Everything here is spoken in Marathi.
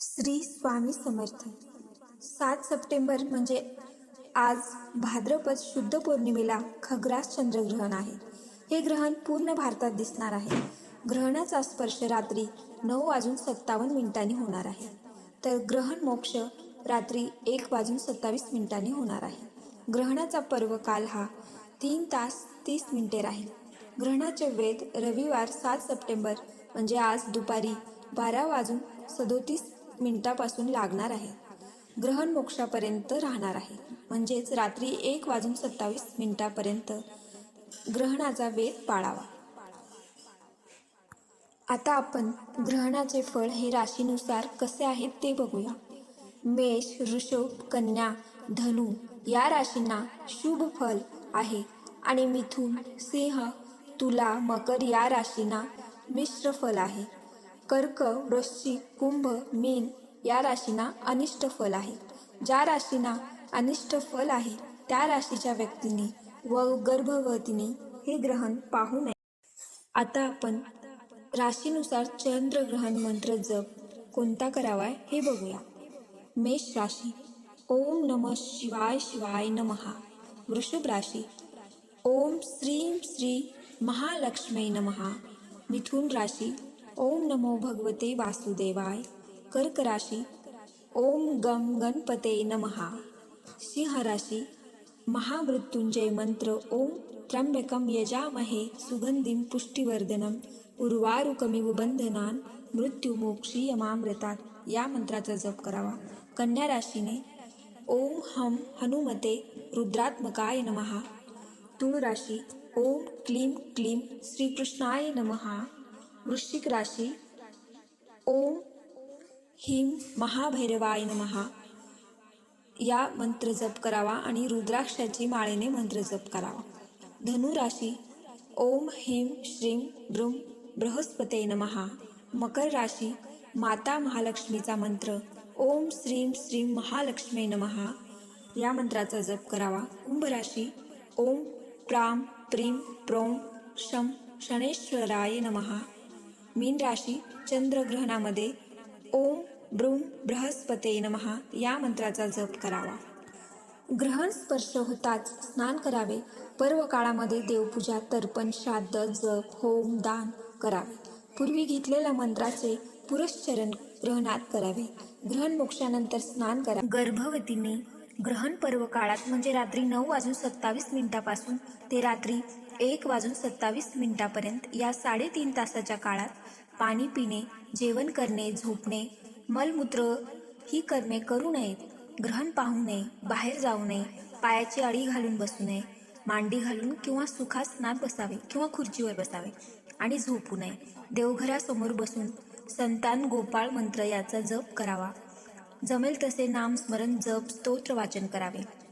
श्री स्वामी समर्थ. सात सप्टेंबर म्हणजे आज भाद्रपद शुद्ध पौर्णिमेला खग्रास चंद्रग्रहण आहे. हे ग्रहण पूर्ण भारतात दिसणार आहे. ग्रहणाचा स्पर्श रात्री नऊ वाजून सत्तावन्न मिनिटांनी होणार आहे. तर ग्रहण मोक्ष रात्री एक वाजून सत्तावीस मिनिटांनी होणार आहे. ग्रहणाचा पर्व काल हा तीन तास तीस मिनिटे राहील. ग्रहणाचे वेध रविवार सात सप्टेंबर म्हणजे आज दुपारी बारा वाजून सदोतीस मिनिटापासून लागणार आहे. ग्रहण मोक्षापर्यंत राहणार आहे. म्हणजेच रात्री एक वाजून सत्तावीस मिनिटापर्यंत ग्रहणाचा वेध पाळावा. आता आपण ग्रहणाचे फळ हे राशीनुसार कसे आहेत ते बघूया. मेष ऋषभ कन्या धनु या राशींना शुभ फल आहे. आणि मिथुन सिंह तुला मकर या राशींना मिश्र फल आहे. कर्क वृश्चिक कुंभ मीन या राशींना अनिष्ट फल आहे. ज्या राशींना अनिष्ट फल आहे त्या राशीच्या व्यक्तीने व गर्भवतीने हे ग्रहण पाहू नये. आता आपण राशीनुसार चंद्रग्रहण मंत्र जप कोणता करावा हे बघूया. मेष राशी ओम नम शिवाय शिवाय नमहा वृषभ राशी ओम श्रीं श्री महालक्ष्मी नमहा मिथुन राशी ओम नमो भगवते वासुदेवाय कर्क राशी ओम गम गणपते नमहा। सिंहराशी महामृत्युंजय मंत्र। ओम त्र्यंबकम यजामहे सुगंधिम पुष्टिवर्धनम उर्वारुकमिव बंधनान मृत्युमोक्षी यमामृतात। या मंत्राचा जप करावा। कन्या राशीने ओम हम हनुमते रुद्रात्मकाय नमहा। तुळ राशी ओम क्लीम क्लीम श्रीकृष्णाय नमहा। वृश्चिक राशी। ओम हिम महाभैरवाय नमहा या मंत्र जप करावा आणि रुद्राक्षाची माळेने मंत्र जप करावा. धनु राशी। ओम ह्रीम श्रीम ब्रुम बृहस्पते नमहा मकर राशी। माता महालक्ष्मीचा मंत्र। ओम श्रीम श्रीम महालक्ष्मी नमहा या मंत्राचा जप करावा. कुंभ राशी। ओम प्राम प्रीम प्रोम शम शनेश्वराय नमहा मीन राशी चंद्रग्रहणामध्ये ओम ब्रूम बृहस्पते नमहा या मंत्राचा जप करावा. ग्रहण स्पर्श होताच स्नान करावे. पर्व काळामध्ये देवपूजा तर्पण श्राद्ध जप होम दान करावे. पूर्वी घेतलेल्या मंत्राचे पुरश्चरण ग्रहणात करावे. ग्रहण मोक्षानंतर स्नान करा. गर्भवतीने ग्रहण पर्व काळात म्हणजे रात्री नऊ वाजून सत्तावीस मिनिटापासून ते रात्री एक वाजून सत्तावीस मिनिटापर्यंत या साडेतीन तासाच्या काळात पाणी पिणे जेवण करणे झोपणे मलमूत्र ही कर्मे करू नयेत ग्रहण पाहू नये बाहेर जाऊ नये पायाची अळी घालून बसू नये मांडी घालून किंवा सुखासनात बसावे किंवा खुर्चीवर बसावे आणि झोपू नये. देवघरासमोर बसून संतान गोपाळ मंत्र याचा जप करावा. जमेल तसे नामस्मरण जप स्तोत्र वाचन करावे.